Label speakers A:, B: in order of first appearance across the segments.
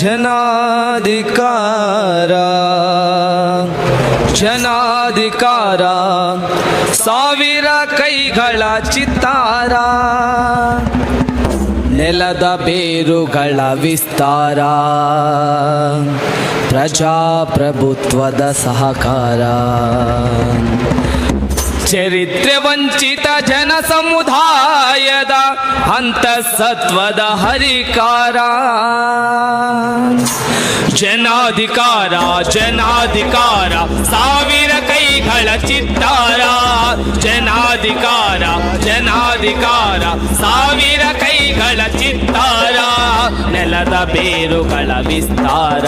A: ಜನಾಧಿಕಾರ ಜನಾಧಿಕಾರ ಸಾವಿರ ಕೈಗಳ ಚಿತ್ತಾರ ನೆಲದ ಬೇರುಗಳ ವಿಸ್ತಾರ ಪ್ರಜಾಪ್ರಭುತ್ವದ ಸಹಕಾರ. ಚರಿತ್ರೆ ವಂಚಿತ ಜನ ಸಮುದಾಯದ ಅಂತಸತ್ವದ ಹರಿಕಾರ ಜನಾಧಿಕಾರ ಜನಾಧಿಕಾರ ಸಾವಿರ ಕೈಗಳ ಚಿತ್ತಾರ ಜನಾಧಿಕಾರ ಜನಾಧಿಕಾರ ಸಾವಿರ ಕೈಗಳ ಚಿತ್ತಾರ ನೆಲದ ಬೇರುಗಳ ವಿಸ್ತಾರ,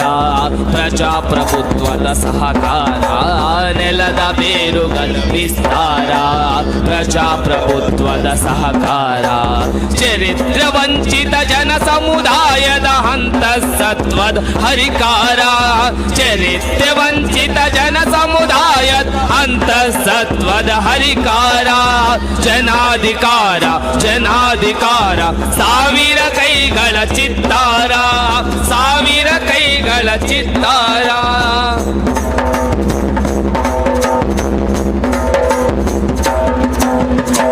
A: ಪ್ರಜಾಪ್ರಭುತ್ವದ ಸಹಕಾರ, ನೆಲದ ಬೇರುಗಳ ವಿಸ್ತಾರ, ಪ್ರಜಾಪ್ರಭುತ್ವದ ಸಹಕಾರ. ಚರಿತ್ರ ವಂಚಿತ ಜನ ಸಮುದಾಯದ ಅಂತಸತ್ವದ ಹರಿಕಾರ. ಚರಿತ್ರ ವಂಚಿತ ಜನ ಸಮುದಾಯದ ಅಂತಸತ್ವದ ಹರಿಕಾರ. ಜನಾಧಿಕಾರ ಜನಾಧಿಕಾರ, ಸಾವಿರ ಕೈಗಳ ಚಿತ್ತಾರ, ಸಾವಿರ ಕೈಗಳ ಚಿತ್ತಾರ.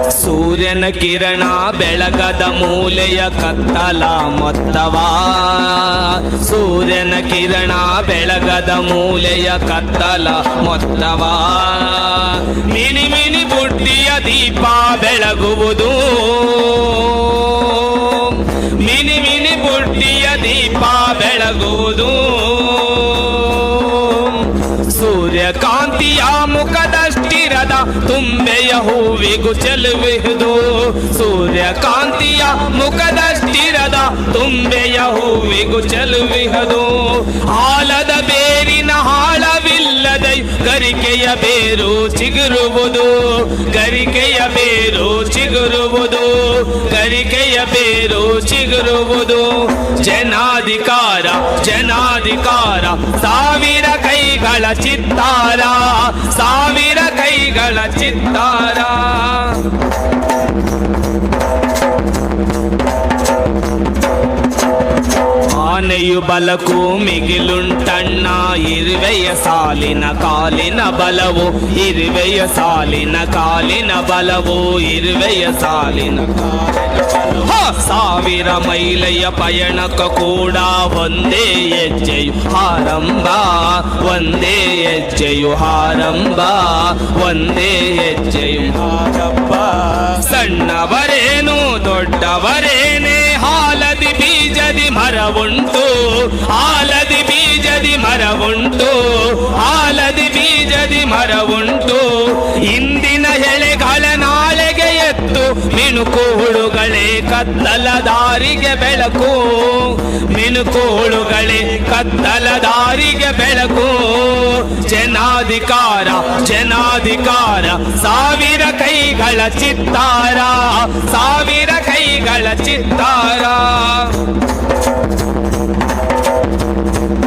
A: ಸೂರ್ಯನ ಕಿರಣ ಬೆಳಗದ ಮೂಲೆಯ ಕತ್ತಲ ಮೊತ್ತವಾ. ಸೂರ್ಯನ ಕಿರಣ ಬೆಳಗದ ಮೂಲೆಯ ಕತ್ತಲ ಮೊತ್ತವಾ. ಮಿನಿ ಮಿನಿ ಬುಟ್ಟಿಯ ದೀಪ ಬೆಳಗುವುದು. ಮಿನಿ ಮಿನಿ ಬುಟ್ಟಿಯ ದೀಪ ಬೆಳಗುವುದು. ಸೂರ್ಯಕಾಂತಿಯ ಮುಖದಷ್ಟಿರದ ತುಂಬೆಯ ಹೂವಿಗೂ ಚೆಲುವಿಹುದು ಸೂರ್ಯಕಾಂತಿಯ ಮುಖದಷ್ಟಿರದ ತುಂಬೆಯ ಹೂವಿಗೂ ಚೆಲುವಿಹುದು ಆಲ ಗರಿಕೆಯ ಬೇರು ಚಿಗುರುವುದು. ಗರಿಕೆಯ ಬೇರು ಚಿಗುರುವುದು. ಗರಿಕೆಯ ಬೇರು ಚಿಗುರುವುದು. ಜನಾಧಿಕಾರ ಜನಾಧಿಕಾರ, ಸಾವಿರ ಕೈಗಳ ಚಿತ್ತಾರ. ಸಾವಿರ ಕೈಗಳ ಚಿತ್ತಾರ. ಆನೆಯು ಬಲಕು ಮಿಗಿಲುಂಟಣ್ಣ ಇರುವೆಯ ಸಾಲಿನ ಕಾಲಿನ ಬಲವು ಇರುವೆಯ ಸಾಲಿನ ಕಾಲಿನ ಬಲವು ಇರುವೆಯ ಸಾಲಿನ ಹ! ಸಾವಿರ ಮೈಲೆಯ ಪಯಣಕ ಕೂಡ ಒಂದೇ ಹೆಜ್ಜೆಯು ಆರಂಭ ಒಂದೇ ಹೆಜ್ಜೆಯು ಆರಂಭ ಒಂದೇ ಹೆಜ್ಜೆಯು ಆರಂಭ ಸಣ್ಣವರೇನು ದೊಡ್ಡವರೇನೇ ಹಾಲದಿ ಬೀಜದಿ ಮರವುಂಟು ಹಾಲದಿ ಬೀಜದಿ ಮರವುಂಟು ಆಲದಿ ಬೀಜದಿ ಮರವುಂಟು ಇಂದಿನ ಎಳೆಗಳ ನಾಳೆಗೆ ಎತ್ತು ಮಿಣುಕುಳುಗಳೇ ಕತ್ತಲ ದಾರಿಗೆ ಬೆಳಕು. ಮಿಣುಕುಳುಗಳೇ ಕತ್ತಲ ದಾರಿಗೆ ಬೆಳಕು. ಜನಾಧಿಕಾರ ಜನಾಧಿಕಾರ, ಸಾವಿರ ಕೈಗಳ ಚಿತ್ತಾರ, ಸಾವಿರ ಕೈಗಳ ಚಿತ್ತಾರ. Thank you.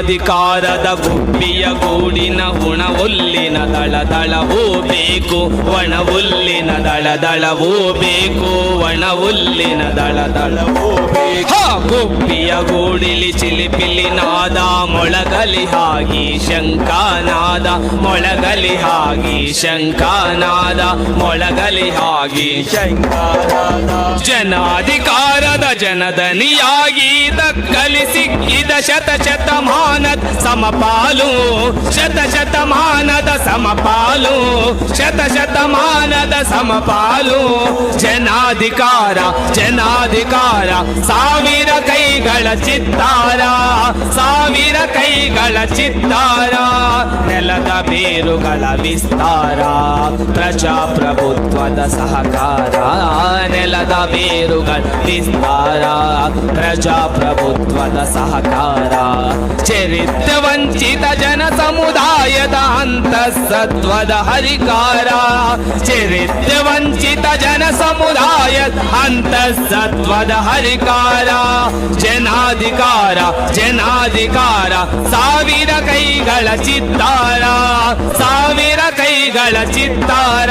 A: ಜನಾಧಿಕಾರದ ಗುಬ್ಬಿಯ ಗೂಡಿನ ಉಣವುಲ್ಲಿನ ದಳ ದಳವೂ ಬೇಕು. ಒಣವುಲ್ಲಿನ ದಳ ದಳವೂ ಬೇಕು. ಒಣವುಲ್ಲಿನ ದಳ ದಳವೂ ಬೇಕು ಗುಬ್ಬಿಯ ಗೂಡಿಲಿ ಚಿಲಿಪಿಲಿ ನಾದ ಮೊಳಗಲಿ ಹಾಗಿ ಶಂಕಾನಾದ ಮೊಳಗಲಿ ಹಾಗಿ ಶಂಕಾನಾದ ಮೊಳಗಲಿ ಹಾಗಿ ಶಂಕಾನಾದ ಜನಾಧಿಕಾರದ ಜನದನಿಯಾಗಿ ದಕ್ಕಲಿ ಸಿಕ್ಕಿದ ಶತ ಶತಮಾನದ ಸಮಪಾಲು ಶತ ಶತಮಾನದ ಸಮಪಾಲು ಶತ ಶತಮಾನದ ಸಮಪಾಲು ಜನಾಧಿಕಾರ ಜನಾಧಿಕಾರ ಸಾವಿರ ಕೈಗಳ ಚಿತ್ತಾರ ಸಾವಿರ ಕೈಗಳ ಚಿತ್ತಾರ ನೆಲದ ಬೇರುಗಳ ವಿಸ್ತಾರ ಪ್ರಜಾಪ್ರಭುತ್ವದ ಸಹಕಾರ ನೆಲದ ಬೇರುಗಳ ವಿಸ್ತಾರ ಪ್ರಜಾಪ್ರಭುತ್ವದ ಸಹಕಾರ ಚರಿತ್ರೆ ವಂಚಿತ ಜನ ಸಮುದಾಯದ ಅಂತಸತ್ವದ ಹರಿಕಾರ ಚರಿತ್ರೆ ವಂಚಿತ ಜನ ಸಮುದಾಯದ ಅಂತಸತ್ವದ ಹರಿಕಾರ ಜನಾಧಿಕಾರ ಜನಾಧಿಕಾರ ಸಾವಿರ ಕೈಗಳ ಚಿತ್ತಾರ ಸಾವಿರ ಕೈ ಕೈಗಳ ಚಿತ್ತಾರ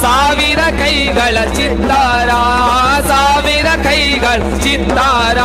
A: ಸಾವಿರ ಕೈಗಳ ಚಿತ್ತಾರ ಸಾವಿರ ಕೈಗಳ ಚಿತ್ತಾರ